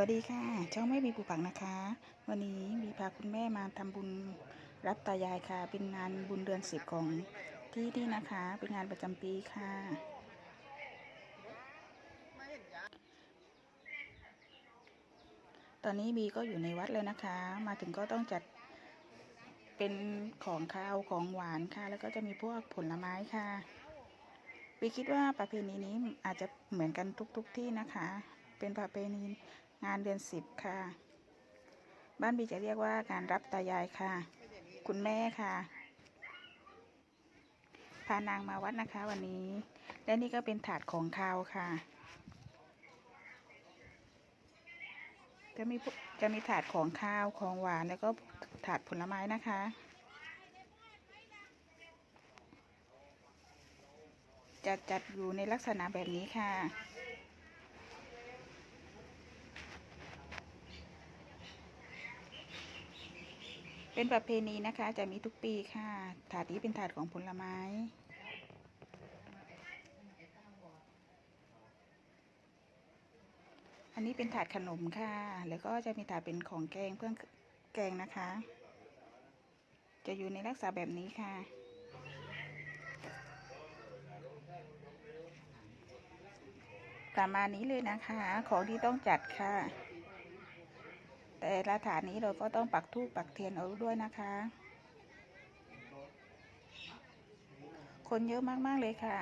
วัสดีค่ะช่องแม่บีปูปักนะคะ วันนี้บีพาคุณแม่มาทำบุญรับตายายค่ะ เป็นงานบุญเดือนสิบของที่นี่นะคะ เป็นงานประจำปีค่ะ ตอนนี้บีก็อยู่ในวัดเลยนะคะ มาถึงก็ต้องจัดเป็นของข้าวของหวานค่ะ แล้วก็จะมีพวกผลไม้ค่ะบีคิดว่าประเพณีนี้อาจจะเหมือนกันทุกๆทที่นะคะ เป็นประเพณี งานเดือนสิบค่ะ บ้านบีจะเรียกว่าการรับตายายค่ะ คุณแม่ค่ะ พานางมาวัดนะคะวันนี้ และนี่ก็เป็นถาดของข้าวค่ะ จะมีจะมีถาดของข้าวของหวานแล้วก็ถาดผลไม้นะคะจะจัดอยู่ในลักษณะแบบนี้ค่ะ เป็นประเพณีนะคะ จะมีทุกปีค่ะ ถาดนี้เป็นถาดของผลไม้อันนี้เป็นถาดขนมค่ะ แล้วก็จะมีถาดเป็นของแกงเพื่อแกงนะคะ จะอยู่ในลักษณะแบบนี้ค่ะ ประมาณนี้เลยนะคะ ของที่ต้องจัดค่ะ แต่ละฐานนี้เราก็ต้องปักทูปปักเทียนเอาด้วยนะคะ คนเยอะมากๆเลยค่ะ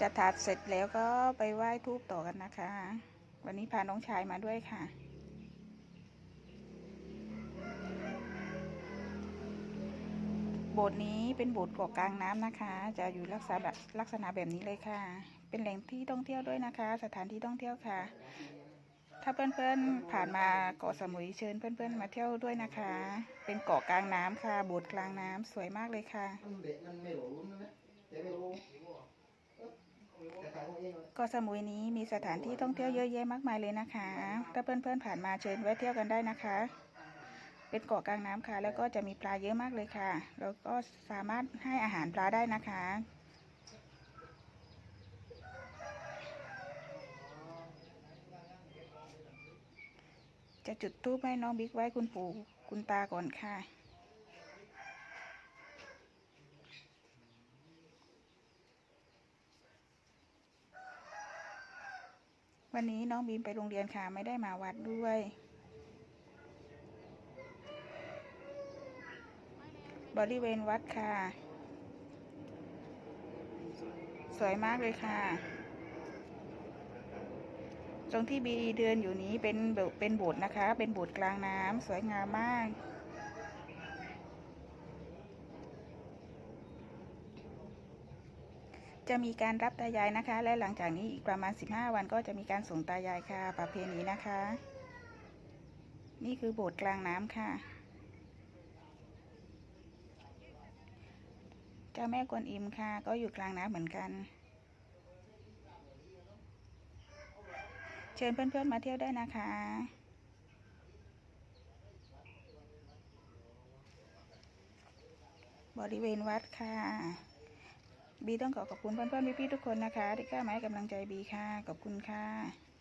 จะถาดเสร็จแล้วก็ไปไหว้ทูบต่อกันนะคะ วันนี้พาน้องชายมาด้วยค่ะ โบสถ์นี้เป็นโบสถ์เกาะกลางน้ำนะคะ จะอยู่ลักษณะแบบลักษณะแบบนี้เลยค่ะ เป็นแหล่งที่ท่องเที่ยวด้วยนะคะ สถานที่ท่องเที่ยวค่ะ ถ้าเพื่อนๆผ่านมาเกาะสมุยเชิญเพื่อนๆมาเที่ยวด้วยนะคะ เป็นเกาะกลางน้ำค่ะ โบสถ์กลางน้ำสวยมากเลยค่ะเกายของเองเลยเกาะสมุยนี้มีสถานที่ท่องเที่ยวเยอะแยะมากมายเลยนะคะ ถ้าเพื่อนๆผ่านมาเชิญแวะเที่ยวกันได้นะคะ เป็นเกาะกลางน้ำค่ะ แล้วก็จะมีปลาเยอะมากเลยค่ะ แล้วก็สามารถให้อาหารปลาได้นะคะจะจุดทูปให้น้องบิ๊กไว้คุณปู่คุณตาก่อนค่ะ วันนี้น้องบีมไปโรงเรียนค่ะ ไม่ได้มาวัดด้วย บริเวณวัดค่ะ สวยมากเลยค่ะ ตรงที่บีเดินอยู่นี้เป็นเป็นโบสถ์นะคะ เป็นโบสถ์กลางน้ำสวยงามมากจะมีการรับตายายนะคะ และหลังจากนี้อีกประมาณ 15 วันก็จะมีการส่งตายายค่ะ ประเพณีนะคะ นี่คือโบสถ์กลางน้ำค่ะ เจ้าแม่กวนอิมค่ะ ก็อยู่กลางน้ำเหมือนกัน เชิญเพื่อนๆมาเที่ยวได้นะคะ บริเวณวัดค่ะ บีต้องขอขอบคุณเพื่อนๆพี่ๆทุกคนนะคะ ที่เข้ามาให้กำลังใจบีค่ะ ขอบคุณค่ะ